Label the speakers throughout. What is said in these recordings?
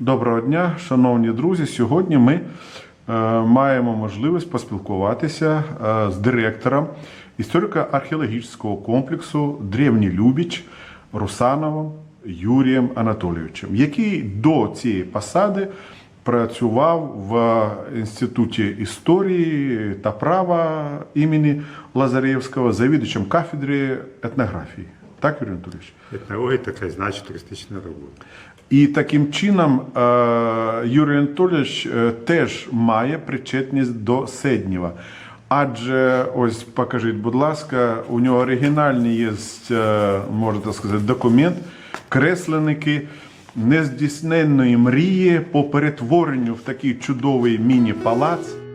Speaker 1: Доброго дня, шановні друзі. Сьогодні ми е, маємо можливість поспілкуватися е, з директором історико-археологічного комплексу Древній Любіч Русановим Юрієм Анатолійовичем, який до цієї посади працював в Інституті історії та права імені Лазарєвського завідувачем кафедри етнографії. Так, Юрій Анатолійович?
Speaker 2: Етнологія така значить туристична робота.
Speaker 1: І таким чином е, Юрій Анатолійович е, теж має причетність до Седнєва. Адже ось покажіть, будь ласка, у нього оригінальний є, е, можна сказати, документ, кресленики нездійсненної мрії по перетворенню в такий чудовий міні-палац.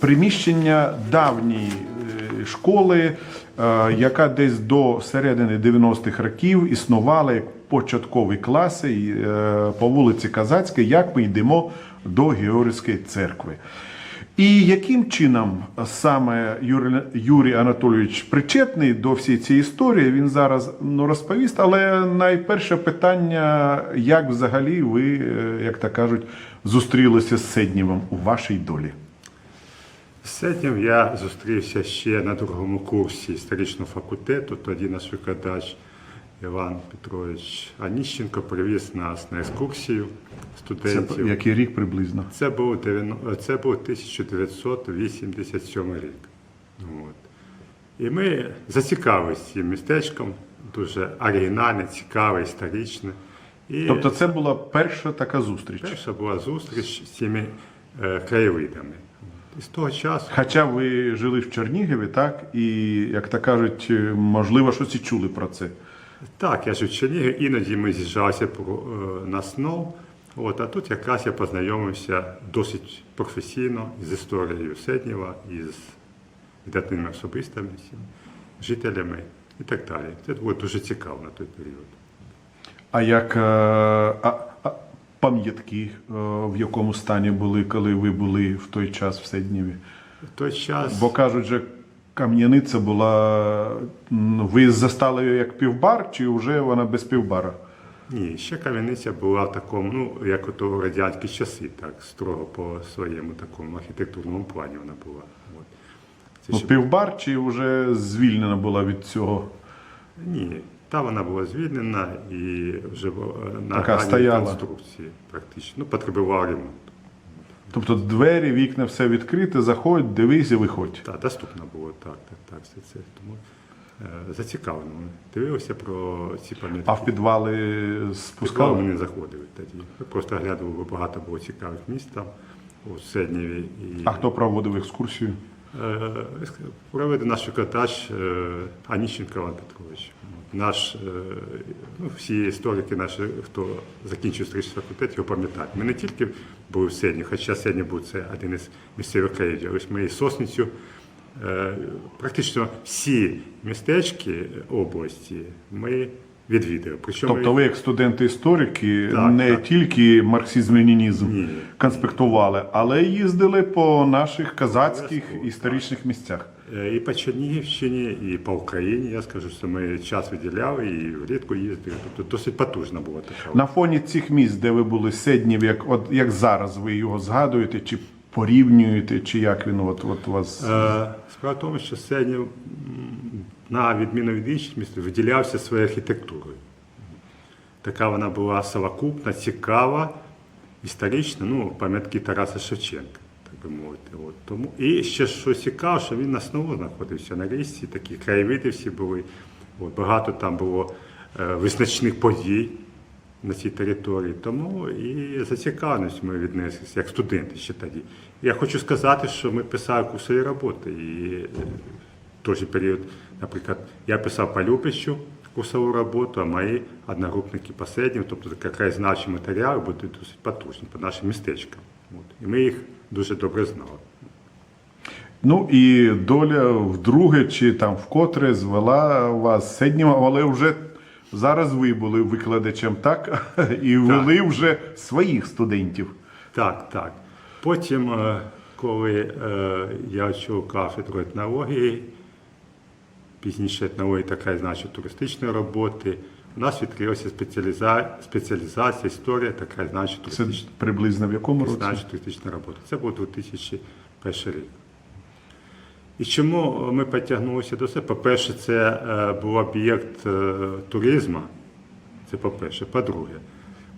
Speaker 1: Приміщення давньої е, школи, е, яка десь до середини 90-х років існувала як початкові класи е, по вулиці Казацькій, як ми йдемо до Георгійської церкви. І яким чином саме Юрій, Анатолійович причетний до всієї цієї історії, він зараз ну, розповість. Але найперше питання, як взагалі ви, як то кажуть, зустрілися з Седнєвим у вашій долі?
Speaker 2: З цим я зустрівся ще на другому курсі історичного факультету. Тоді наш викладач Іван Петрович Аніщенко привіз нас на екскурсію
Speaker 1: Це
Speaker 2: студентів.
Speaker 1: який рік приблизно?
Speaker 2: Це був, 90 це був 1987 рік. От. І ми зацікавилися цим містечком, дуже оригінальне, цікаве, історичне. І
Speaker 1: Тобто це була перша така зустріч.
Speaker 2: перша була зустріч з цими е, краєвидами. І з того часу
Speaker 1: Хоча ви жили в Чернігові, так? І, як то кажуть, е, можливо, щось і чули про це.
Speaker 2: Так, я жив в Чернігові, іноді ми з'їжджалися е, на снов. От, а тут якраз я познайомився досить професійно з історією Седнєва і з видатними особистостями, жителями і так далі. Це було дуже цікаво на той період.
Speaker 1: А як е, а, пам'ятки е, в якому стані були, коли ви були в той час в Седнєві?
Speaker 2: В той час
Speaker 1: Бо кажуть, що кам'яниця була. Ви застали її як півбар, чи вже вона без півбара?
Speaker 2: ні, ще кам'яниця була в такому, ну як ото радянські часи, так строго по своєму такому архітектурному плані вона була. От. Це
Speaker 1: Ну,
Speaker 2: ще
Speaker 1: півбар, чи вже звільнена була від цього?
Speaker 2: Ні, та вона була звільнена і вже на
Speaker 1: Така стояла.
Speaker 2: конструкції практично. Ну, потребувала ремонту.
Speaker 1: Тобто двері, вікна, все відкрите, заходь, дивись і виходь.
Speaker 2: Так, доступно було так, так, так, все це. Тому е, зацікавлено. Дивилися про ці пам'ятки.
Speaker 1: А в підвали
Speaker 2: Підвал
Speaker 1: спускали?
Speaker 2: ми не заходили тоді. Ми просто оглядували, бо багато було цікавих місць там у Седнєві. І,
Speaker 1: А хто проводив екскурсію?
Speaker 2: Е, Проведе наш викладач е, Аніщенко Іван Петрович. Наш, е, ну, всі історики наші, хто закінчив історичний факультет, його пам'ятають. Ми не тільки були в Седні, хоча був це один із місцевих країв. Ось ми і Сосницю, е, практично всі містечки області ми відвідали. Причому
Speaker 1: Тобто ви, як студенти-історики, не
Speaker 2: так.
Speaker 1: тільки марксизм-ленінізм конспектували, але їздили по наших казацьких історичних місцях.
Speaker 2: Е, І по Чернігівщині, і по Україні, я скажу, що ми час виділяли і влітку їздили. Тобто досить потужна була така.
Speaker 1: На фоні цих місць, де ви були Седнів, як, от, як зараз ви його згадуєте, чи порівнюєте, чи як він от, от вас.
Speaker 2: Е, Справа в тому, що Сенів, м, на відміну від інших міст, виділявся своєю архітектурою. Така вона була совокупна, цікава, історична, ну, пам'ятки Тараса Шевченка. Би мовити. От. Тому, і ще що цікаво, що він на снову знаходився на річці, такі краєвиди всі були. От, багато там було е, визначних подій на цій території. Тому і зацікавленість ми віднеслися як студенти ще тоді. Я хочу сказати, що ми писали курсові роботи. І е, той же період, наприклад, я писав по Любичу курсову роботу, а мої одногрупники по Седнів, тобто якраз значні матеріали будуть досить потужні по нашим містечкам. От. І ми їх дуже добре знали.
Speaker 1: Ну і доля вдруге чи там вкотре звела вас з але вже зараз ви були викладачем, так? І вели вже своїх студентів.
Speaker 2: Так, так. Потім, е, коли е, я очолив кафедру етнології, пізніше етнології така значить туристичної роботи, у нас відкрилася спеціаліза... спеціалізація, історія, така значить
Speaker 1: Це
Speaker 2: туристична,
Speaker 1: приблизно в якому році?
Speaker 2: значить туристична робота. Це був 2001 рік. І чому ми потягнулися до цього? По-перше, це е, був об'єкт е, туризму. Це по-перше. По-друге,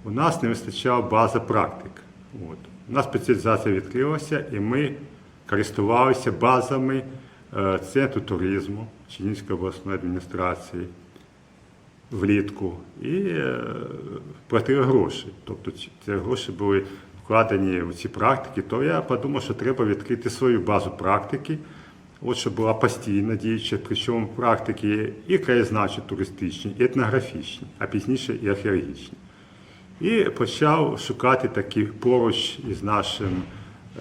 Speaker 2: у нас не вистачала бази практик. От. У нас спеціалізація відкрилася, і ми користувалися базами е, Центру туризму Чернігівської обласної адміністрації влітку і е, платили гроші. Тобто ці- гроші були вкладені в ці практики, то я подумав, що треба відкрити свою базу практики, от щоб була постійна діюча, причому практики і краєзнавчі туристичні, і етнографічні, а пізніше і археологічні. І почав шукати такі поруч із нашим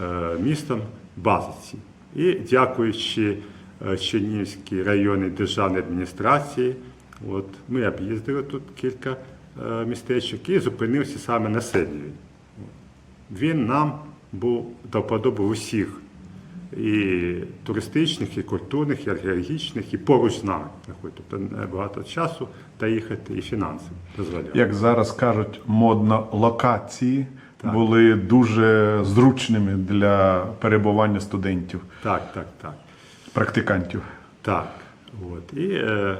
Speaker 2: е, містом базиці. І дякуючи е, Чернігівській районній державній адміністрації, от, ми об'їздили тут кілька е, містечок і зупинився саме на Седніві. Він нам був до вподоби усіх і туристичних, і культурних, і археологічних, і поруч з нами. Тобто багато часу доїхати і фінанси дозволяли.
Speaker 1: Як зараз кажуть, модно локації
Speaker 2: Так.
Speaker 1: були дуже зручними для перебування студентів,
Speaker 2: Так, так, так.
Speaker 1: практикантів.
Speaker 2: Так. От. І е,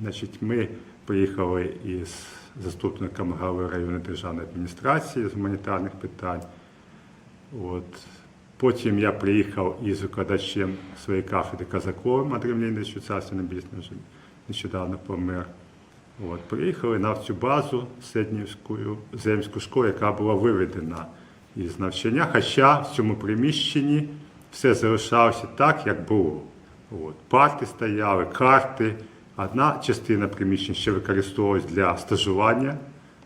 Speaker 2: значить, ми поїхали із заступником голови районної державної адміністрації з гуманітарних питань. От. Потім я приїхав із викладачем своєї кафедри Казаковим Андрієм Леонідовичем, царство небесне вже нещодавно помер. От. Приїхали на цю базу Седнівську земську школу, яка була виведена із навчання, хоча в цьому приміщенні все залишалося так, як було. От. Парти стояли, карти. Одна частина приміщення ще використовувалась для стажування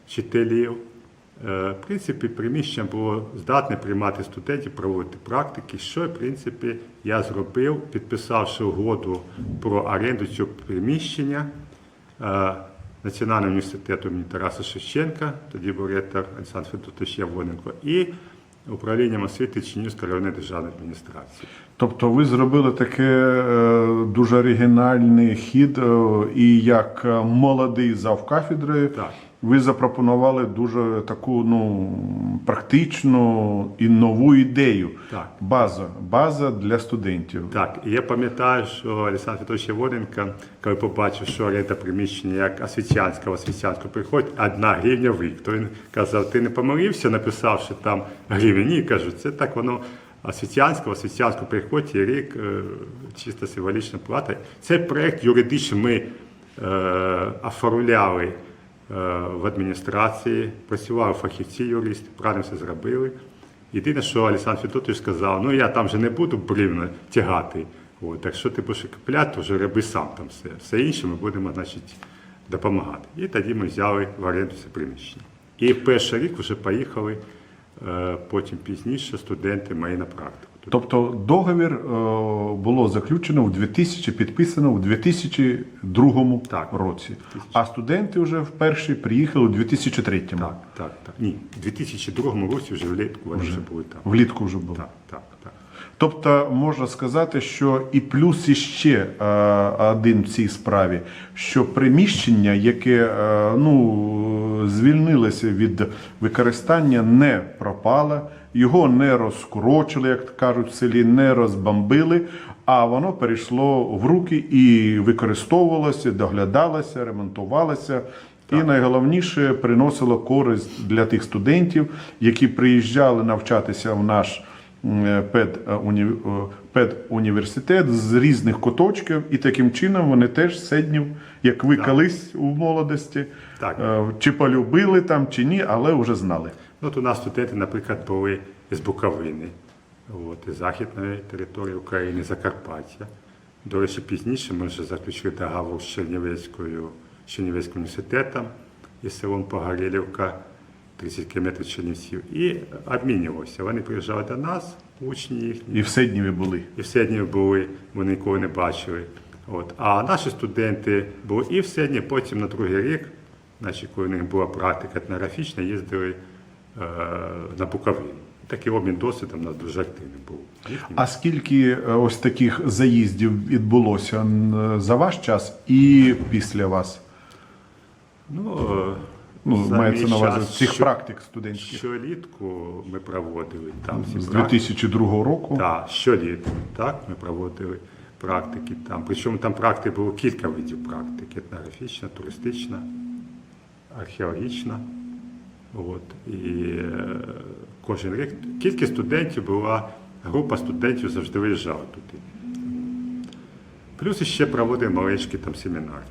Speaker 2: вчителів. Е, В принципі, приміщення було здатне приймати студентів, проводити практики, що, в принципі, я зробив, підписавши угоду про оренду цього приміщення е, Національного університету імені Тараса Шевченка, тоді був ректор Олександр Федотович Явоненко, і управлінням освіти Чинівської районної державної адміністрації.
Speaker 1: Тобто ви зробили таке е, дуже оригінальний хід, е, і як е, молодий завкафедри
Speaker 2: Так.
Speaker 1: Ви запропонували дуже таку ну, практичну і нову ідею.
Speaker 2: Так.
Speaker 1: База, база для студентів.
Speaker 2: Так, і я пам'ятаю, що Олександр Федорович Явоненко, коли побачив, що оренда приміщення як освітянська, в освітянську приходить, одна гривня в рік. То він казав, ти не помилився, написавши там гривень. Ні, кажу, це так воно освітянська, освітянську приходить і рік е, чисто символічна плата. Цей проєкт юридично ми е, оформляли в адміністрації, працювали фахівці юристи, правильно все зробили. Єдине, що Олександр Федотович сказав, ну я там же не буду брівно тягати. От, так ти будеш купляти, то вже роби сам там все. Все інше ми будемо значить, допомагати. І тоді ми взяли в оренду це приміщення. І перший рік вже поїхали, е, потім пізніше студенти мої на практику.
Speaker 1: Тобто договір е, було заключено в 2000, підписано в 2002
Speaker 2: Так.
Speaker 1: році. А студенти вже вперше приїхали у 2003.
Speaker 2: Так, так, так. Ні, у 2002 році вже влітку вони вже були там.
Speaker 1: Влітку вже було.
Speaker 2: Так, так, так.
Speaker 1: Тобто можна сказати, що і плюс іще е, один в цій справі, що приміщення, яке е, ну, звільнилося від використання, не пропало, його не розкорочили, як кажуть в селі, не розбомбили, а воно перейшло в руки і використовувалося, доглядалося, ремонтувалося. І найголовніше приносило користь для тих студентів, які приїжджали навчатися в наш е, е, уні- педуніверситет з різних куточків, і таким чином вони теж седнів, як ви
Speaker 2: Так.
Speaker 1: колись у молодості,
Speaker 2: Так.
Speaker 1: е, чи полюбили там, чи ні, але вже знали.
Speaker 2: Ну, От у нас студенти, наприклад, були з Буковини, от, із Західної території України, Закарпаття. До речі, пізніше ми вже заключили договор з Чернівецькою, з Чернівецьким університетом із селом Погорілівка, 30 км Чернівців, і обмінювалися. Вони приїжджали до нас, учні їхні,
Speaker 1: І в Седніві були.
Speaker 2: і в Седні були, вони нікого не бачили. От. А наші студенти були і в Седні, потім на другий рік, значить, коли у них була практика етнографічна, їздили е, на Буковину. Такий обмін досвідом у нас дуже активний був.
Speaker 1: А скільки е, ось таких заїздів відбулося за ваш час і після вас?
Speaker 2: Ну, е,
Speaker 1: Ну,
Speaker 2: за
Speaker 1: мається на увазі цих
Speaker 2: що-
Speaker 1: практик студентських
Speaker 2: Щолітку ми проводили там
Speaker 1: з 2002 року.
Speaker 2: Так, щоліта, так, ми проводили практики там. Причому там практик було кілька видів практики: етнографічна, туристична, археологічна. От. І е, кожен рік кількість студентів була, група студентів завжди виїжджала туди. Плюс ще проводили маленькі там семінари.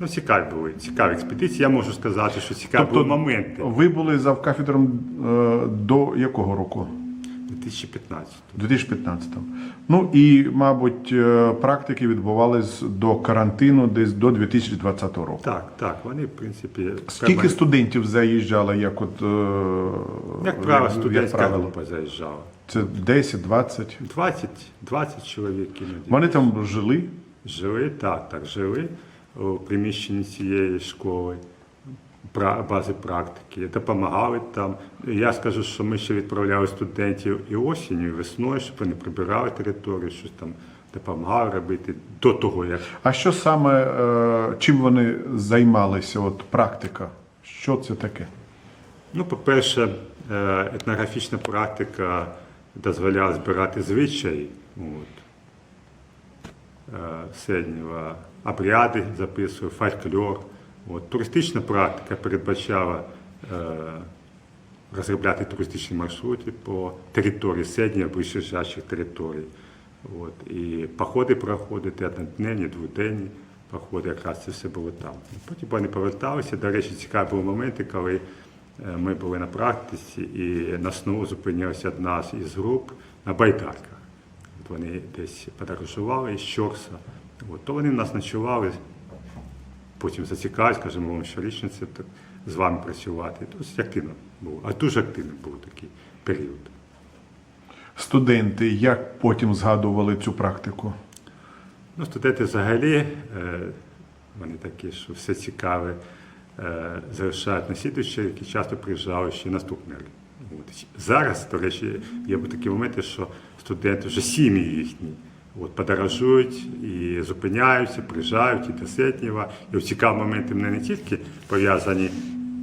Speaker 2: Ну, цікаві були, цікаві експедиції. Я можу сказати, що цікаві були моменти.
Speaker 1: ви були завкафедром е, до якого року?
Speaker 2: 2015.
Speaker 1: 2015. Ну і, мабуть, е, практики відбувались до карантину десь до 2020 року.
Speaker 2: Так, так, вони, в принципі,
Speaker 1: Скільки
Speaker 2: прямо-
Speaker 1: студентів заїжджало, як от е,
Speaker 2: як правило, студентська група заїжджала.
Speaker 1: Це 10, 20.
Speaker 2: 20, 20 чоловік іноді.
Speaker 1: Вони там жили.
Speaker 2: Жили, так, так, жили у приміщенні цієї школи, бази практики, допомагали там. Я скажу, що ми ще відправляли студентів і осінню, і весною, щоб вони прибирали територію, щось там допомагали робити до того, як
Speaker 1: А що саме, е, чим вони займалися? От практика? Що це таке?
Speaker 2: Ну, по-перше, е, етнографічна практика дозволяла збирати звичаї от, е, середнього, обряди записував, фольклор. От. Туристична практика передбачала е, розробляти туристичні маршрути по території середньої ближчих територій. От. І походи проходити одноденні, дводенні походи, якраз це все було там. Потім вони поверталися. До речі, цікаві були моменти, коли е, ми були на практиці і на сну зупинилася одна з- із груп на байдарках. От вони десь подорожували із Щорса. От, то вони нас ночували, потім зацікавились, кажемо, вам щорічно це так, з вами працювати. Досить активно було, а дуже активний був такий період.
Speaker 1: Студенти як потім згадували цю практику?
Speaker 2: Ну, студенти взагалі, е, вони такі, що все цікаве, е, залишають наслідуючі, які часто приїжджають ще наступний рік. Зараз, до речі, є такі моменти, що студенти вже сім'ї їхні. От, подорожують і зупиняються, приїжджають і до Сетнєва. І цікаві моменти мене не тільки пов'язані,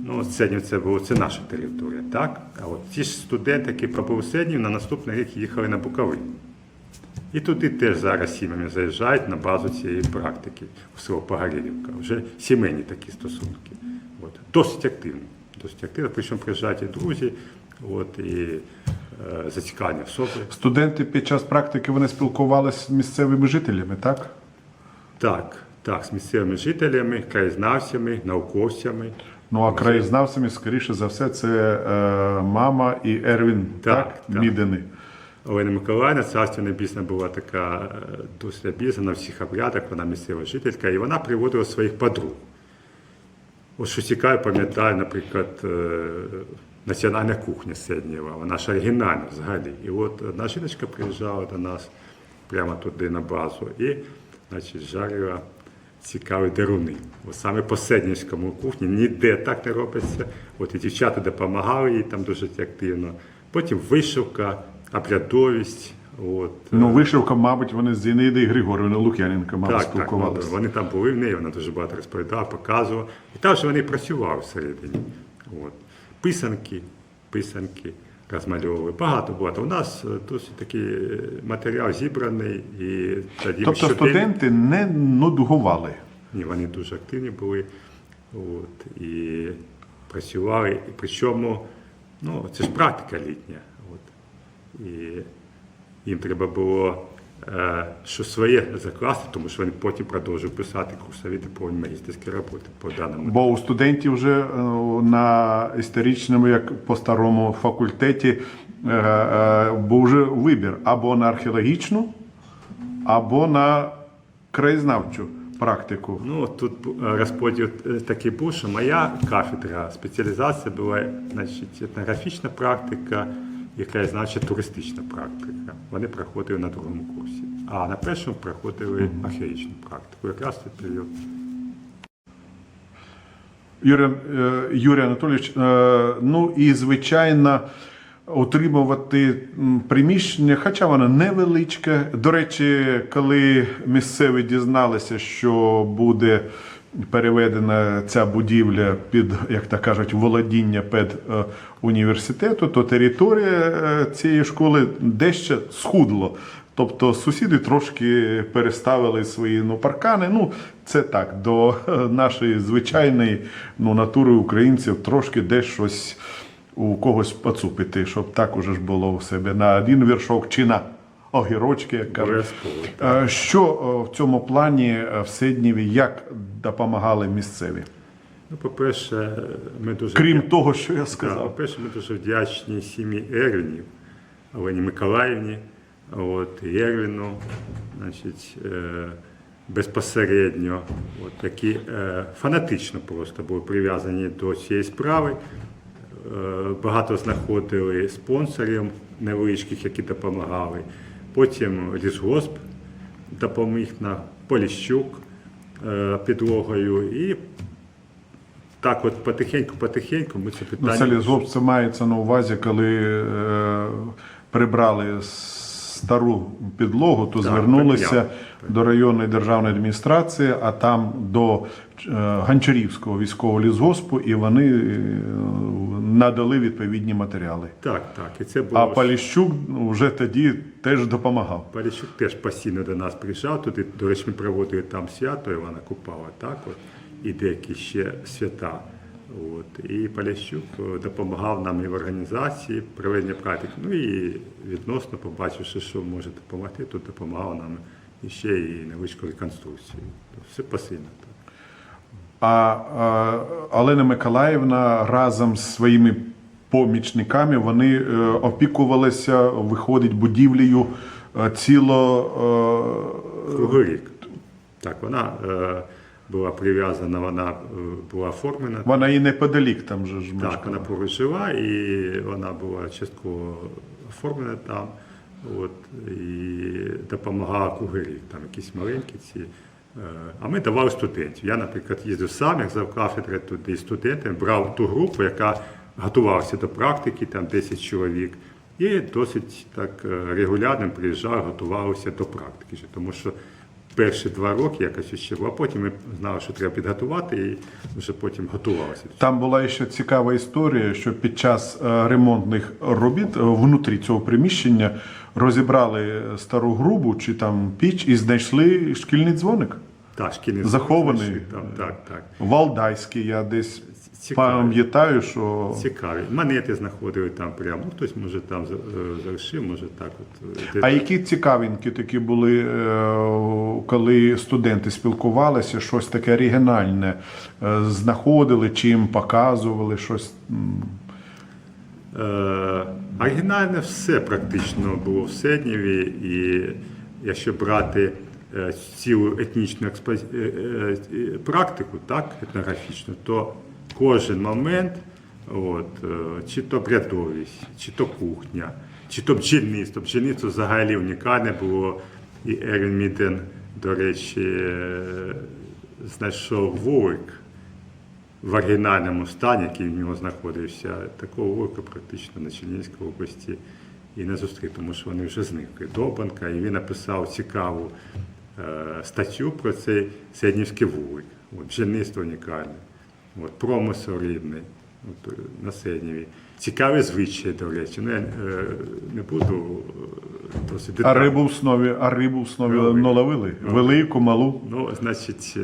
Speaker 2: ну, Сетнів це було це наша територія, так? А от ті ж студенти, які побули в Сетнів, на наступний рік їхали на Буковину. І туди теж зараз сім'ями заїжджають на базу цієї практики в село Погорілівка. Вже сімейні такі стосунки. От. Досить активно. Досить активно, причому приїжджають і друзі, от, і е, зацікавлені особи.
Speaker 1: Студенти під час практики вони спілкувалися з місцевими жителями, так?
Speaker 2: Так, так, з місцевими жителями, краєзнавцями, науковцями.
Speaker 1: Ну а краєзнавцями, скоріше за все, це е, мама і Ервін так,
Speaker 2: Так, так.
Speaker 1: Мідени.
Speaker 2: Олена Миколаївна, царство небесне, була така е, досить обізна на всіх обрядах, вона місцева жителька, і вона приводила своїх подруг. От що цікаво, пам'ятаю, наприклад, е, національна кухня Седнєва, вона ж оригінальна взагалі. І от одна жіночка приїжджала до нас прямо туди на базу і значить, жарила цікаві деруни. От саме по Седнівському кухні ніде так не робиться. От і дівчата допомагали їй там дуже активно. Потім вишивка, обрядовість. От.
Speaker 1: Ну, вишивка, мабуть, вони з Зінаїдою Григорівною Лук'яненко мали
Speaker 2: Так, так, ну, вони там були в неї, вона дуже багато розповідала, показувала. І там же вони працювали всередині. От. Писанки, писанки розмальовували. Багато було. У нас е, досить такий е, матеріал зібраний. І тоді
Speaker 1: тобто
Speaker 2: щодень-
Speaker 1: студенти не нудгували.
Speaker 2: Ні, вони дуже активні були. От, і працювали. І причому, ну, це ж практика літня. От. І їм треба було е, щось своє закласти, тому що вони потім продовжують писати курсові дипломні магістерські роботи по даному.
Speaker 1: Бо у студентів вже е, на історичному, як по старому факультеті, е, був вже вибір або на археологічну, або на краєзнавчу практику.
Speaker 2: Ну, тут розподіл такий був, що моя кафедра, спеціалізація була значить, етнографічна практика і краєзнавча туристична практика. Вони проходили на другому курсі. А на першому проходили археологічну практику. Якраз той період.
Speaker 1: Юрій, е, Юрій Анатолійович, е, ну і звичайно, утримувати м, приміщення, хоча воно невеличке. До речі, коли місцеві дізналися, що буде переведена ця будівля під, як то кажуть, володіння пед е, університету, то територія е, цієї школи дещо схудло. Тобто сусіди трошки переставили свої ну, паркани. Ну, це так, до е, нашої звичайної ну, натури українців трошки десь щось у когось поцупити, щоб так уже ж було у себе на один віршок чи на огірочки, як кажуть. Е, Що е, в цьому плані е, в Седніві, як допомагали місцеві?
Speaker 2: Ну, по-перше, ми дуже
Speaker 1: Крім того, що я сказав.
Speaker 2: по-перше, ми дуже вдячні сім'ї Ервінів, Олені Миколаївні, от, і Ервіну, значить, е, безпосередньо, от, які е, фанатично просто були прив'язані до цієї справи. Е, багато знаходили спонсорів невеличких, які допомагали. Потім лісгосп допоміг на Поліщук е, підлогою. І так от потихеньку-потихеньку ми це
Speaker 1: Ну,
Speaker 2: питання.
Speaker 1: це лісгосп, це мається на увазі, коли е, прибрали стару підлогу, то
Speaker 2: Так,
Speaker 1: звернулися
Speaker 2: поміняли.
Speaker 1: до районної державної адміністрації, а там до е, Гончарівського військового лісгоспу, і вони е, надали відповідні матеріали.
Speaker 2: Так, так. І це було
Speaker 1: А Поліщук ну, вже тоді теж допомагав.
Speaker 2: Поліщук теж постійно до нас приїжджав. Туди, до речі, ми проводили там свято Івана Купала, так от, і деякі ще свята. От. І Поліщук е, допомагав нам і в організації проведення практик. Ну і відносно, побачивши, що може допомогти, то допомагав нам і ще і невеличку реконструкцію. Все посильно. Так.
Speaker 1: А Олена Миколаївна разом з своїми помічниками вони е, опікувалися, виходить, будівлею е, ціло. е,
Speaker 2: Круглий рік. Так, вона була прив'язана, вона була оформлена.
Speaker 1: Вона і неподалік там же ж
Speaker 2: Так, вона поруч жила і вона була частково оформлена там. От, і допомагала круглий рік, там якісь маленькі ці. Е, А ми давали студентів. Я, наприклад, їздив сам, як завкафедри туди з студентами, брав ту групу, яка готувалася до практики, там 10 чоловік, і досить так е, регулярно приїжджав, готувалися до практики. Тому що перші два роки якось ще було, а потім ми знали, що треба підготувати, і вже потім готувалися.
Speaker 1: Там була ще цікава історія, що під час е, ремонтних робіт внутрі цього приміщення розібрали стару грубу чи там піч і знайшли шкільний дзвоник.
Speaker 2: Так, шкільний
Speaker 1: Захований.
Speaker 2: знайшли Там, так, так.
Speaker 1: Валдайський, я десь пам'ятаю, що
Speaker 2: Цікаві. Монети знаходили там прямо. Ну, хтось може там е, залишив, може так. От, е,
Speaker 1: А які цікавинки такі були, е, коли студенти спілкувалися, щось таке оригінальне е, знаходили, чи їм показували щось. м,
Speaker 2: оригінальне все практично було в Седнєві, і якщо брати е, цілу етнічну експо- е, е, е, практику, так, етнографічну, то кожен момент, от, е, чи то брядовість, чи то кухня, чи то бджільництво. Бджільництво взагалі унікальне було. І Ерін Міден, до речі, е, знайшов вулик в оригінальному стані, який в нього знаходився, такого вулика практично на Чернігівській області і не зустрів, тому що вони вже зникли. Добанка, і він написав цікаву е, статтю про цей Седнівський вулик. От, унікальне, от, промисел рідний от, на Седніві. Цікаві звичаї, до речі. Ну, я е, не буду е, досить
Speaker 1: А рибу в снові, а рибу в снові
Speaker 2: Ловили.
Speaker 1: наловили? Велику, малу.
Speaker 2: Ну, значить,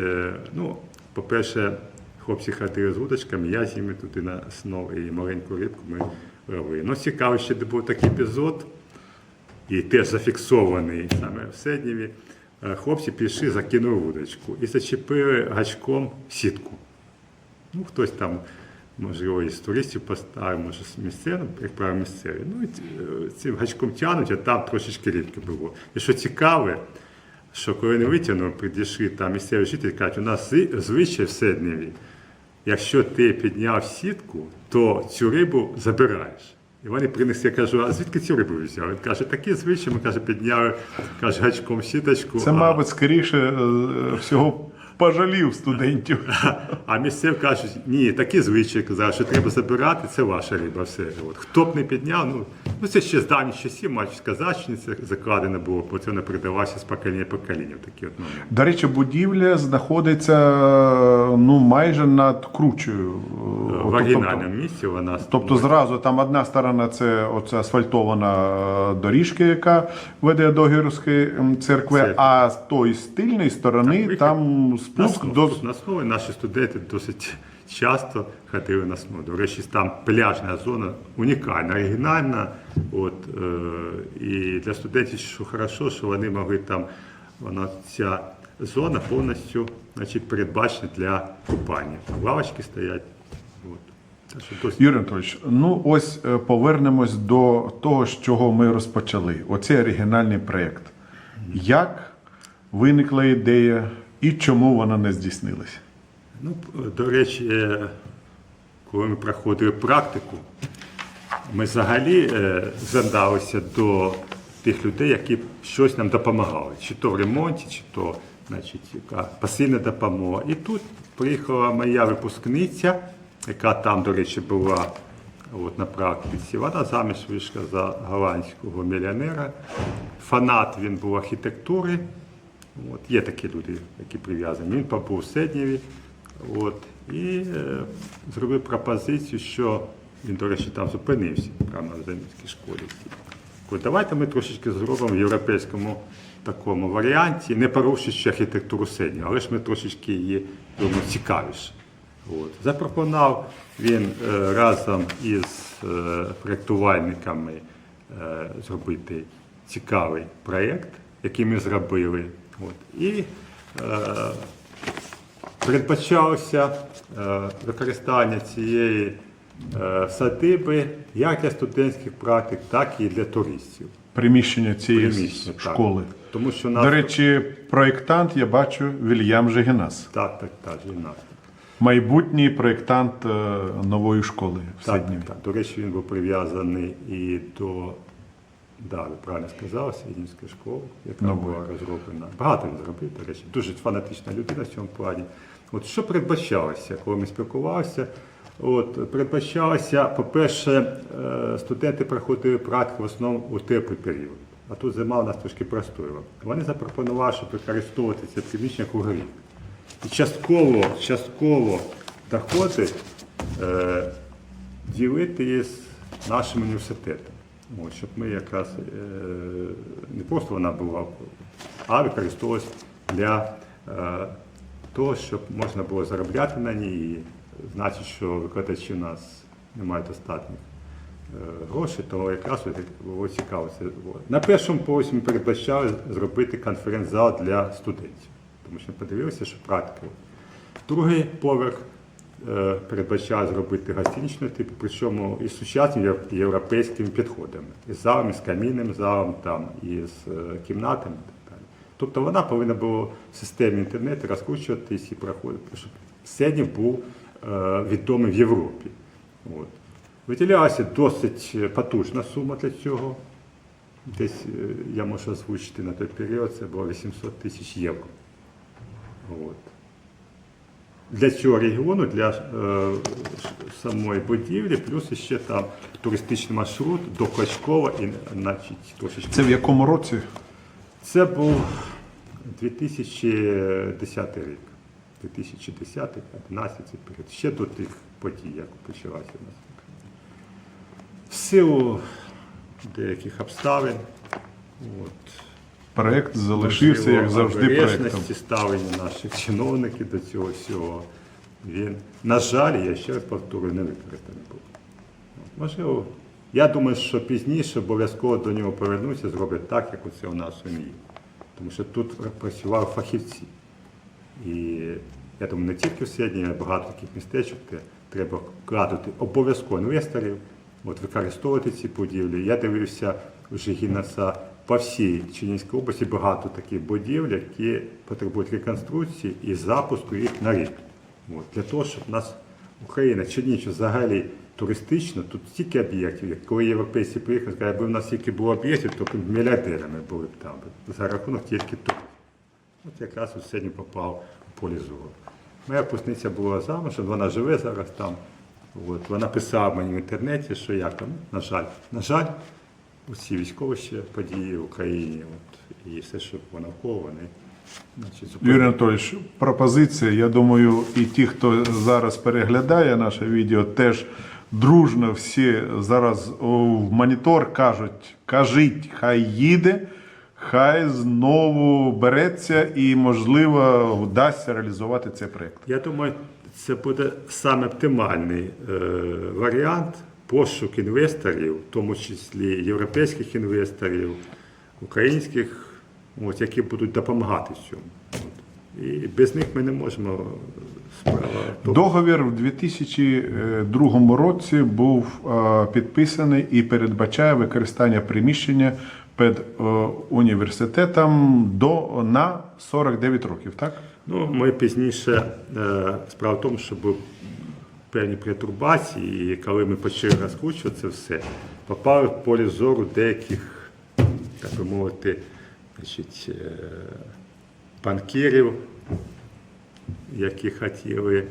Speaker 2: ну, по-перше, хлопці ходили з удочками, я з ними туди на снов і маленьку рибку ми ловили. Ну, цікаво, де був такий епізод. і теж зафіксований саме в Седнєві, е, хлопці пішли, закинули вудочку і зачепили гачком сітку. Ну, хтось там, можливо, із туристів поставив, може, з місцевим, як правило, місцеві. Ну, і е, цим гачком тягнуть, а там трошечки рідки було. І що цікаве, що коли не витягнули, підійшли там місцеві жителі, кажуть, у нас звичай в Седневі, якщо ти підняв сітку, то цю рибу забираєш. І вони принесли, я кажу, а звідки цю рибу взяли? Він каже, такі звичаї, ми каже, підняли каже, гачком сіточку.
Speaker 1: Це,
Speaker 2: а-
Speaker 1: мабуть, скоріше е, всього пожалів студентів.
Speaker 2: А місцеві кажуть, ні, такі звичаї казали, що треба забирати, це ваша риба. Все. От. Хто б не підняв, ну, ну це ще з давніх часів, мабуть, казачні це закладено було, бо це не передавалося з покоління покоління. Такі от моменти.
Speaker 1: До речі, будівля знаходиться ну, майже над кручею.
Speaker 2: В оригінальному місці вона
Speaker 1: Тобто зразу там одна сторона це оця асфальтована е, доріжка, яка веде до Гірської церкви,
Speaker 2: Церкви.
Speaker 1: а з тої стильної сторони там
Speaker 2: на
Speaker 1: спуск до
Speaker 2: на основі наші студенти досить часто ходили на снов. До речі, там пляжна зона унікальна, оригінальна. От, е, і для студентів, що хорошо, що вони могли там, вона ця зона повністю значить, передбачена для купання. Там лавочки стоять. От.
Speaker 1: Юрій Анатольович, ну ось е, повернемось до того, з чого ми розпочали. Оцей оригінальний проєкт. Як виникла ідея і чому вона не здійснилася?
Speaker 2: Ну, до речі, е, коли ми проходили практику, ми взагалі е, зверталися до тих людей, які щось нам допомагали, чи то в ремонті, чи то пасивна допомога. І тут приїхала моя випускниця, яка там, до речі, була от, на практиці. Вона заміж вийшла за голландського мільйонера. Фанат він був архітектури. От, є такі люди, які прив'язані. Він побув в Седнєві. От, і е, зробив пропозицію, що він, до речі, там зупинився прямо на Земській школі. От, давайте ми трошечки зробимо в європейському такому варіанті, не порушуючи архітектуру Седнєва, але ж ми трошечки її думаю, цікавіше. От. Запропонував він е, разом із е, проєктувальниками е, зробити цікавий проєкт, який ми зробили. От. І е, передбачалося е, використання цієї е, садиби як для студентських практик, так і для туристів.
Speaker 1: Приміщення цієї
Speaker 2: Приміщення, так.
Speaker 1: школи.
Speaker 2: Тому що нас
Speaker 1: До речі, проєктант я бачу Вільям Жигінас,
Speaker 2: так, так, так, гімнастика.
Speaker 1: майбутній проєктант е, нової школи в
Speaker 2: Так,
Speaker 1: Сидніві.
Speaker 2: так. До речі, він був прив'язаний і до, да, ви правильно сказали, Сіднівської школи, яка
Speaker 1: Нової.
Speaker 2: була розроблена. Багато він зробив, до речі, дуже фанатична людина в цьому плані. От що передбачалося, коли ми спілкувалися? От, передбачалося, по-перше, е, студенти проходили практику в основному у теплий період. А тут зима у нас трошки простоїла. Вони запропонували, щоб використовувати це приміщення кругові. І частково, частково доходи е, ділити із нашим університетом. От, щоб ми якраз е, не просто вона була, а використовувалась для е, того, щоб можна було заробляти на ній. І значить, що викладачі у нас немає достатньо е, грошей, то якраз було цікаво. На першому поверсі ми передбачали зробити конференц-зал для студентів, тому що подивилися, що практика. Другий поверх передбачає зробити гостиничного типу, причому із сучасними європейськими підходами, із залом, із камінним залом, там, із е, кімнатами. Тобто вона повинна була в системі інтернету розкручуватись і проходити, щоб Седнів був е, відомий в Європі. От. Виділялася досить потужна сума для цього. Десь е, я можу озвучити на той період, це було 800 тисяч євро. От. Для цього регіону, для е, самої будівлі, плюс ще там туристичний маршрут до Клочкова і значить, трошечки.
Speaker 1: Це в якому році?
Speaker 2: Це був 2010 рік. 2010 11 цей період. Ще до тих подій, як почалася у нас. В силу деяких обставин. От,
Speaker 1: Проєкт залишився, як завжди, проєктом.
Speaker 2: обережності ставлення наших чиновників до цього всього. Він, на жаль, я ще раз повторюю, не використаний був. Можливо, Я думаю, що пізніше обов'язково до нього повернуться, зроблять так, як оце у нас у. Тому що тут працювали фахівці. І я думаю, не тільки в Сідні, а й багато таких містечок, де треба вкладати обов'язково інвесторів, от використовувати ці будівлі. Я дивився у Жигінаса по всій Чернігівській області багато таких будівель, які потребують реконструкції і запуску їх на рік. От, для того, щоб у нас Україна, Чернігів взагалі туристично, тут стільки об'єктів. Як Коли європейці приїхали, сказали, якби в нас стільки було об'єктів, то мільярдерами були б там. За рахунок тільки тут. От якраз от сьогодні попав у полі зору. Моя пусниця була замужем, вона живе зараз там. От, вона писала мені в інтернеті, що як там, на жаль, на жаль, усі військовище події в Україні, от, і все, що навколо вони.
Speaker 1: Юрій Анатолійович, пропозиція. Я думаю, і ті, хто зараз переглядає наше відео, теж дружно всі зараз в монітор кажуть: кажіть, хай їде, хай знову береться і, можливо, вдасться реалізувати цей проєкт.
Speaker 2: Я думаю, це буде саме оптимальний е, варіант пошук інвесторів, в тому числі європейських інвесторів, українських, от, які будуть допомагати в цьому. От. І без них ми не можемо справа.
Speaker 1: Договір в 2002 році був е, підписаний і передбачає використання приміщення під е, університетом до на 49 років, так?
Speaker 2: Ну, ми пізніше, е, справа в тому, що були певні перетурбації, і коли ми почали розкручувати це все, попали в поле зору деяких, так би мовити, значить, е, банкірів, які хотіли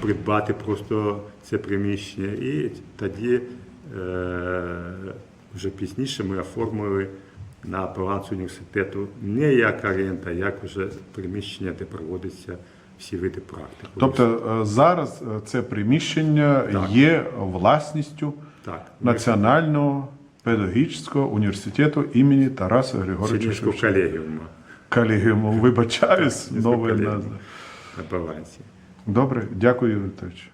Speaker 2: придбати просто це приміщення. І тоді е, вже пізніше ми оформили на баланс університету не як оренда, як вже приміщення, де проводяться всі види практики.
Speaker 1: Тобто е, зараз е, це приміщення
Speaker 2: Так.
Speaker 1: є власністю
Speaker 2: так,
Speaker 1: Національного педагогічного університету імені Тараса Григоровича Шевченка.
Speaker 2: колегіуму
Speaker 1: Колегіуму, вибачаюсь,
Speaker 2: нове
Speaker 1: назва.
Speaker 2: на балансі.
Speaker 1: Добре, дякую, Юрій Анатолійович.